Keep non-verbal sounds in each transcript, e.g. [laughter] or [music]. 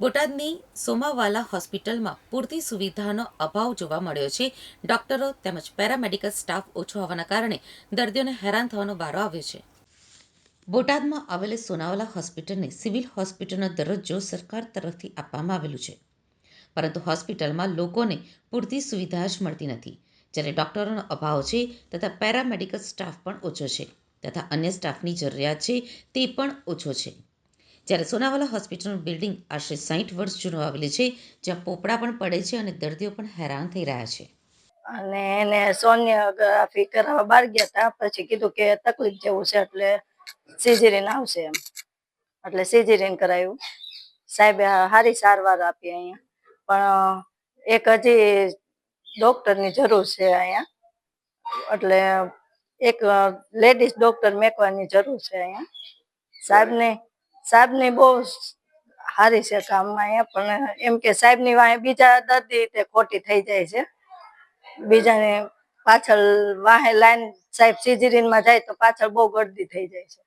બોટાદની સોમાવાલા હોસ્પિટલમાં પૂરતી સુવિધાનો અભાવ જોવા મળ્યો છે. ડોક્ટરો તેમજ પેરામેડિકલ સ્ટાફ ઓછો હોવાના કારણે દર્દીઓને હેરાન થવાનો વારો આવ્યો છે. બોટાદમાં આવેલી સોનાવાલા હોસ્પિટલને સિવિલ હોસ્પિટલનો દરજ્જો સરકાર તરફથી આપવામાં આવેલું છે. પરંતુ હોસ્પિટલમાં લોકોને પૂરતી સુવિધા જ મળતી નથી. જ્યારે ડોક્ટરોનો અભાવ છે તથા પેરામેડિકલ સ્ટાફ પણ ઓછો છે તથા અન્ય સ્ટાફની જરૂરિયાત છે તે પણ ઓછો છે. જ્યારે સોનાવાલા હોસ્પિટલનું બિલ્ડિંગ આશરે સાહીઠ વર્ષ જૂનું આવેલું છે, જ્યાં પોપડા પણ પડે છે અને દર્દીઓ પણ હેરાન થઈ રહ્યા છે. અને એને સોનિયોગ્રાફી કરાવવા બહાર ગયા હતા, પછી કીધું કે તકલીફ જેવું છે એટલે સિઝેરિયન આવશે એમ. એટલે સિઝેરિયન કરાયું. સાહેબે સારી સારવાર આપી અહીંયા. પણ એક હજી ડોક્ટરની જરૂર છે અહીંયા. એટલે એક લેડીઝ ડોક્ટર મેકવાની જરૂર છે અહીંયા. સાહેબને સાહેબની બહુ સારી છે કામમાં અહીંયા પણ એમ કે સાહેબની વાંહે બીજા દર્દી તે ખોટી થઈ જાય છે. બીજાને પાછળ વાહે લાઈન સાહેબ સિઝેરિયનમાં જાય તો પાછળ બહુ ગળદી થઈ જાય છે.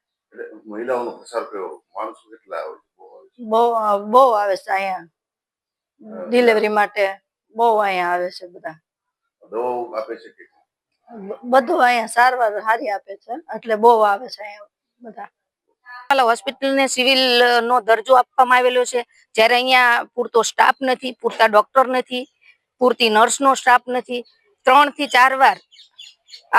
મહિલાઓનો પ્રસાર કયો? માણસો કેટલા આવે છે? બહુ. બહુ આવે છે અહીંયા. ડિલિવરી માટે બહુ અહીંયા આવે છે બધા. દવાઓ આપે છે કે? બધું અહીંયા સારવાર સારી આપે છે એટલે બહુ આવે છે અહીંયા બધા. હોસ્પિટલને સિવિલ નો દરજ્જો આપવામાં આવેલો છે. જ્યારે અહીંયા પૂરતો સ્ટાફ નથી, પૂરતા ડોક્ટર નથી, પૂરતી નર્સનો સ્ટાફ નથી. ત્રણથી ચાર વાર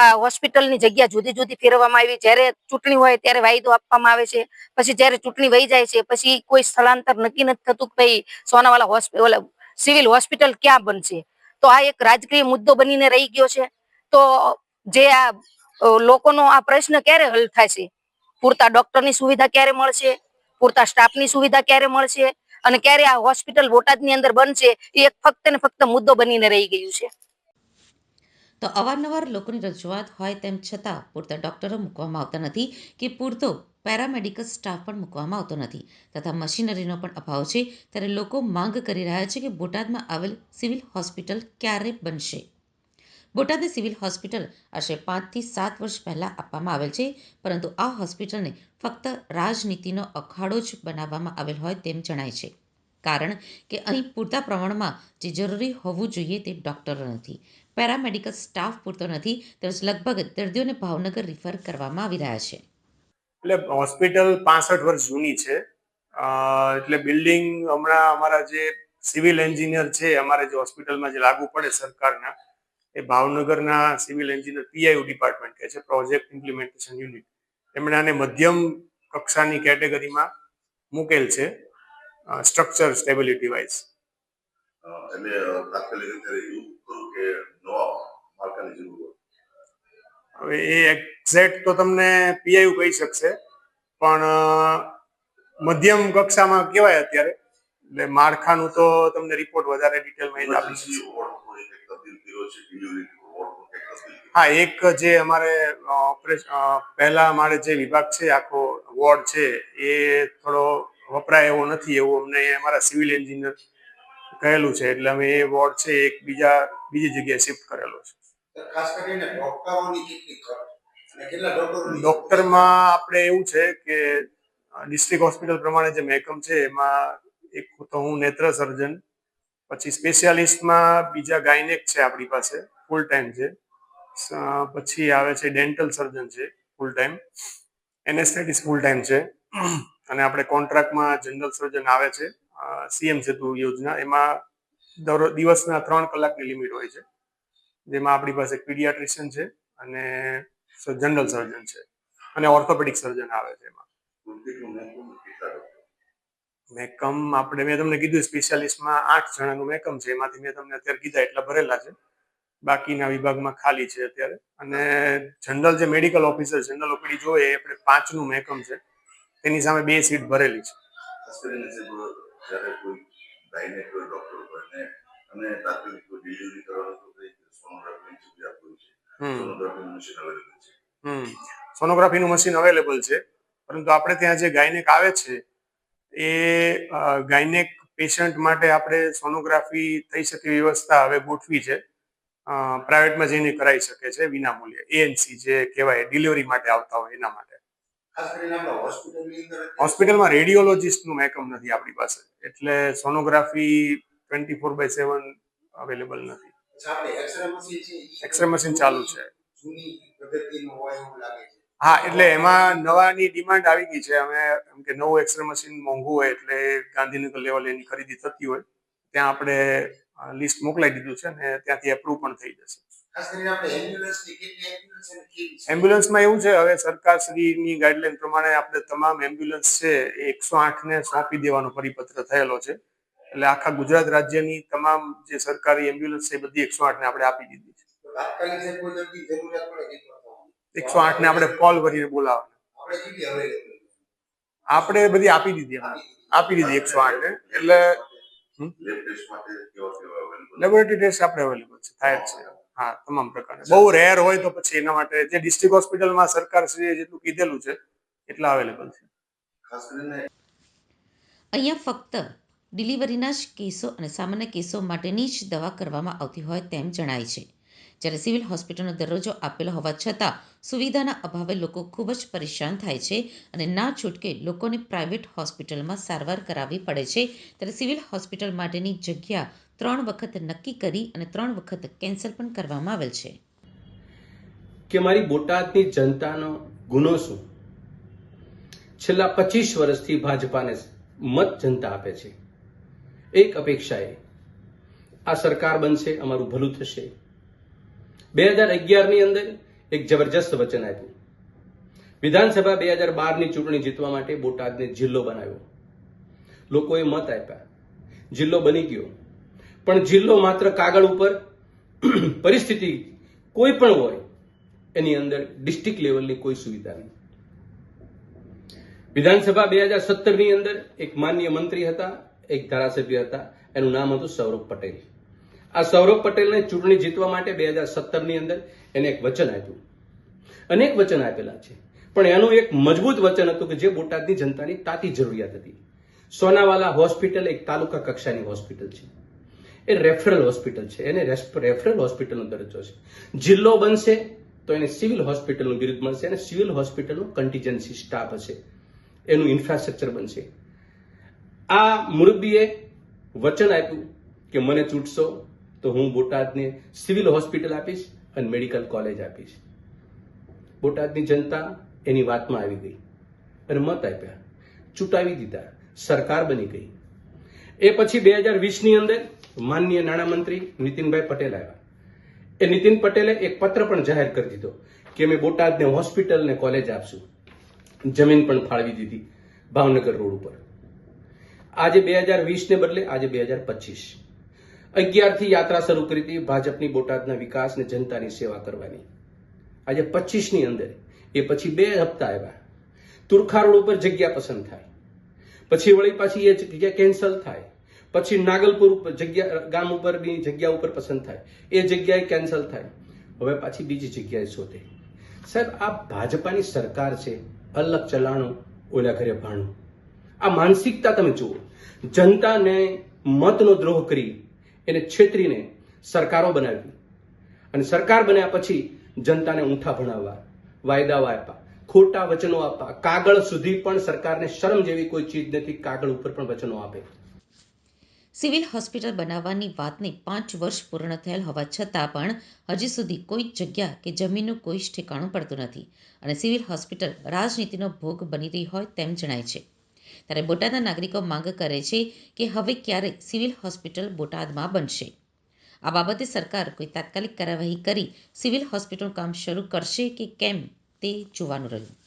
આ હોસ્પિટલની જગ્યા જુદી જુદી ફેરવવામાં આવી. જ્યારે ચૂંટણી હોય ત્યારે વાયદો આપવામાં આવે છે. પછી જ્યારે ચૂંટણી વહી જાય છે, પછી કોઈ સ્થળાંતર નક્કી નથી થતું કે ભાઈ સોનાવાલા હોસ્પિટલ સિવિલ હોસ્પિટલ ક્યાં બનશે. તો આ એક રાજકીય મુદ્દો બનીને રહી ગયો છે. તો જે આ લોકોનો આ પ્રશ્ન ક્યારે હલ થશે પૂરતા ડોક્ટરની સુવિધા ક્યારે મળશે? પૂરતા સ્ટાફની સુવિધા ક્યારે મળશે? અને ક્યારે આ હોસ્પિટલ બોટાદની અંદર બનશે? એ એક ફક્ત ને ફક્ત મુદ્દો બનીને રહી ગયું છે. તો અવારનવાર લોકોની રજૂઆત હોય તેમ છતાં પૂરતા ડોક્ટરો મૂકવામાં આવતા નથી કે પૂરતો પેરામેડિકલ સ્ટાફ પણ મૂકવામાં આવતો નથી. તથા મશીનરીનો પણ અભાવ છે. ત્યારે લોકો માંગ કરી રહ્યા છે કે બોટાદમાં આવેલ સિવિલ હોસ્પિટલ ક્યારે બનશે? બોટાદની સિવિલ હોસ્પિટલ આશરે પાંચથી સાત વર્ષ પહેલાં આપવામાં આવેલ છે, પરંતુ આ હોસ્પિટલને ફક્ત રાજનીતિનો અખાડો જ બનાવવામાં આવેલ હોય તેમ જણાય છે. કારણ કે અહીં પૂરતા પ્રમાણમાં જે જરૂરી હોવું જોઈએ તે ડૉક્ટરો નથી, પેરામેડિકલ સ્ટાફ પૂરતો નથી, તેમજ લગભગ દર્દીઓને ભાવનગર રિફર કરવામાં આવી રહ્યા છે. એટલે હોસ્પિટલ પાસઠ વર્ષ જૂની છે. એટલે બિલ્ડિંગ હમણાં અમારા જે સિવિલ એન્જિનિયર છે, અમારે જે હોસ્પિટલમાં જે લાગુ પડે સરકારના એ ભાવનગરના સિવિલ એન્જિનિયર પીઆઈયુ ડિપાર્ટમેન્ટ કે છે પ્રોજેક્ટ ઇમ્પ્લિમેન્ટેશન યુનિટ એમણે આને મધ્યમ કક્ષાની કેટેગરીમાં મૂકેલ છે સ્ટ્રક્ચર સ્ટેબિલિટી વાઇઝ હવે એ એક્ઝેક્ટ તો તમને પીઆઈયુ કહી શકશે પણ મધ્યમ કક્ષામાં કહેવાય અત્યારે? એટલે માળખાનું તો તમને રિપોર્ટ વધારે ડિટેલમાં આપી શકશે. હા એક જે અમારે પહેલા અમારે જે વિભાગ છે આખો વોર્ડ છે એ થોડો વપરાય એવો નથી એવું અમને અમારા સિવિલ એન્જિનિયર કહેલું છે. એટલે અમે એ વોર્ડ છે એક બીજા બીજી જગ્યાએ શિફ્ટ કરેલો છે. ખાસ કરીને ડોક્ટરોની કેટલી ડોક્ટરમાં આપણે એવું છે કે ડિસ્ટ્રિક્ટ હોસ્પિટલ પ્રમાણે જે મહેકમ છે એમાં એક તો હું નેત્ર સર્જન પછી સ્પેશિયાલિસ્ટમાં બીજા ગાયનેક છે આપણી પાસે ફૂલ ટાઈમ છે. પછી આવે છે ડેન્ટલ સર્જન છે full time anaesthetist full time છે. અને આપણે કોન્ટ્રાક્ટમાં જનરલ સર્જન આવે છે સીએમ સેતુ યોજના. એમાં દરરોજ દિવસના ત્રણ કલાકની લિમિટ હોય છે. જેમાં આપણી પાસે પીડિયાટ્રિશિયન છે અને જનરલ સર્જન છે. અને ઓર્થોપેડિક સર્જન આવે છે એમાં કુલ કેટલું મેકમ કેટલા ડોક્ટર? મેકમ આપણે મેં તમને કીધું સ્પેશિયાલિસ્ટમાં આઠ જણાનું મેકમ છે એમાંથી મેં તમને અત્યારે કીધા એટલા ભરેલા છે. બાકીના વિભાગમાં ખાલી છે અત્યારે. અને જનરલ જે મેડિકલ ઓફિસર જનરલ ઓપીડી જોઈએ આપણે પાંચનું મેકમ છે. તેની સામે બે સીટ ભરેલી છે. સોનોગ્રાફીનું મશીન અવેલેબલ છે. પરંતુ આપણે ત્યાં જે ગાયનેક આવે છે એ ગાયનેક પેશન્ટ માટે આપણે સોનોગ્રાફી થઈ શકે વ્યવસ્થા હવે ગોઠવી છે. પ્રાઇવેટમાં જઈને કરાવી શકે છે વિના મૂલ્યે એએનસી જે કહેવાય ડિલિવરી માટે આવતા હોય એના માટે. હોસ્પિટલમાં રેડિયોલોજિસ્ટનું મેકઅપ નથી આપણી પાસે. એટલે sonography twenty four by seven available નથી. એક્સરે મશીન ચાલુ છે. જૂની પદ્ધતિનું હોય એવું લાગે છે. હા એટલે એમાં નવાની ડિમાન્ડ આવી ગઈ છે. અમે એમ કે નવું એક્સરે મશીન મોંઘું હોય એટલે ગાંધીનગર લેવલે એની ખરીદી થતી હોય. ત્યાં આપણે લિસ્ટ મોકલાઈ દીધું છે ને ત્યાંથી એપ્રુવ પણ થઈ જશે. એમ્બ્યુલન્સમાં એવું છે હવે સરકારશ્રીની ગાઈડલાઈન પ્રમાણે આપણે તમામ એમ્બ્યુલન્સ છે એ એકસો આઠ ને સોંપી દેવાનો પરિપત્ર થયેલો છે. એટલે આખા ગુજરાત રાજ્યની તમામ જે સરકારી એમ્બ્યુલન્સ છે એ બધી એકસો આઠ ને આપણે આપી દીધી છે. એકસો આઠ ને આપણે કોલ કરીને બોલાવવાના આપણે કેટલી અવેલેબલ આપણે બધી આપી દીધી આપી દીધી એકસો આઠ ને. એટલે લેબોરેટરી ટેસ્ટ આપણે અવેલેબલ છે. થાય જ છે. હા તમામ પ્રકારના. બહુ રેર હોય તો પછી એના માટે જે ડિસ્ટ્રિક્ટ હોસ્પિટલમાં સરકાર સરકારશ્રીએ જેટલું કીધેલું છે એટલા અવેલેબલ છે. અહીંયા ફક્ત ડિલિવરીના જ કેસો અને સામાન્ય કેસો માટેની જ દવા કરવામાં આવતી હોય તેમ જણાય છે. જ્યારે સિવિલ હોસ્પિટલનો દરજ્જો આપેલો હોવા છતાં સુવિધાના અભાવે લોકો ખૂબ જ પરેશાન થાય છે અને ના છૂટકે લોકોને પ્રાઇવેટ હોસ્પિટલમાં સારવાર કરાવવી પડે છે. ત્યારે સિવિલ હોસ્પિટલ માટેની જગ્યા ત્રણ વખત નક્કી કરી અને ત્રણ વખત કેન્સલ પણ કરવામાં આવેલ છે. કે મારી બોટાદની જનતાનો ગુનો શું? છેલ્લા પચીસ વર્ષથી ભાજપાને મત જનતા આપે છે. એક અપેક્ષા એ, આ સરકાર બનશે, અમારું ભલું થશે. બે હજાર અગિયારની અંદર એક જબરજસ્ત વચન આપ્યું. વિધાનસભા બે હજાર બારની ચૂંટણી જીતવા માટે બોટાદને જિલ્લો બનાવ્યો. લોકોએ મત આપ્યા. જિલ્લો બની ગયો. પણ જિલ્લો માત્ર કાગળ ઉપર [clears throat] પરિસ્થિતિ કોઈ પણ હોય, એની અંદર ડિસ્ટ્રિક્ટ લેવલની કોઈ સુવિધા નહીં. વિધાનસભા બે હજાર સત્તરની અંદર એક માન્ય મંત્રી હતા, એક ધારાસભ્ય હતા, એનું નામ હતું સૌરભ પટેલ. આ સૌરભ પટેલને ચૂંટણી જીતવા માટે બે હજાર સત્તરની અંદર એને એક વચન આપ્યું. અનેક વચન આપેલા છે. પણ એનું એક મજબૂત વચન હતું કે જે બોટાદની જનતાની તાતી જરૂરિયાત હતી. સોનાવાલા હોસ્પિટલ એક તાલુકા કક્ષાની હોસ્પિટલ છે. એ રેફરલ હોસ્પિટલ છે. એને રેફરલ હોસ્પિટલનો દરજ્જો છે. જિલ્લો બનશે તો એને સિવિલ હોસ્પિટલનું બિરુદ મળશે અને સિવિલ હોસ્પિટલનું કન્ટીજન્સી સ્ટાફ હશે. એનું ઇન્ફ્રાસ્ટ્રક્ચર બનશે. આ મુરબ્બીએ વચન આપ્યું કે મને ચૂંટશો તો હું બોટાદને સિવિલ હોસ્પિટલ આપીશ અને મેડિકલ કોલેજ આપીશ. બોટાદની જનતા એની વાતમાં આવી ગઈ અને મત આપ્યા. ચૂંટાવી દીધા. સરકાર બની ગઈ. એ પછી બે હજાર વીસની અંદર માનનીય નાણામંત્રી નીતિનભાઈ પટેલ આવ્યા. એ નીતિન પટેલે એક પત્ર પણ જાહેર કરી દીધો કે અમે બોટાદને હોસ્પિટલ ને કોલેજ આપશું. જમીન પણ ફાળવી દીધી ભાવનગર રોડ ઉપર. આજે બે હજાર વીસને બદલે આજે બે હજાર પચીસ. અગિયારથી યાત્રા શરૂ કરી હતી ભાજપની બોટાદના વિકાસ ને જનતાની સેવા કરવાની. આજે પચીસની અંદર, એ પછી બે હપ્તા આવ્યા. તુરખા રોડ ઉપર જગ્યા પસંદ થાય. પછી વળી પાછી એ જગ્યા કેન્સલ થાય. પછી નાગલપુર ઉપર જગ્યા, ગામ ઉપરની જગ્યા ઉપર પસંદ થાય. એ જગ્યાએ કેન્સલ થાય. હવે પાછી બીજી જગ્યાએ શોધે. સાહેબ, આ ભાજપાની સરકાર છે, અલગ ચલાણું, ઓલા ઘરે ભાણું. આ માનસિકતા તમે જુઓ. જનતાને મતનો દ્રોહ કરી એને છેતરીને સરકારો બનાવી. અને સરકાર બન્યા પછી જનતાને ઊંઠા ભણાવવા, વાયદાઓ આપ્યા ખોટા વચનો આપવા, કાગળ સુધી પણ સરકારને શરમ જેવી કોઈ ચીજ નથી, કાગળ ઉપર પણ વચનો આપે. સિવિલ હોસ્પિટલ બનાવવાની વાતને પાંચ વર્ષ પૂર્ણ થયેલ હોવા છતાં પણ હજી સુધી કોઈ જગ્યા કે જમીનનું કોઈ જ ઠેકાણું પડતું નથી. અને સિવિલ હોસ્પિટલ રાજનીતિનો ભોગ બની રહી હોય તેમ જણાય છે. ત્યારે બોટાદના નાગરિકો માંગ કરે છે કે હવે ક્યારે સિવિલ હોસ્પિટલ બોટાદમાં બનશે. આ બાબતે સરકાર કોઈ તાત્કાલિક કાર્યવાહી કરી સિવિલ હોસ્પિટલનું કામ શરૂ કરશે કે કેમ તે જોવાનું રહ્યું.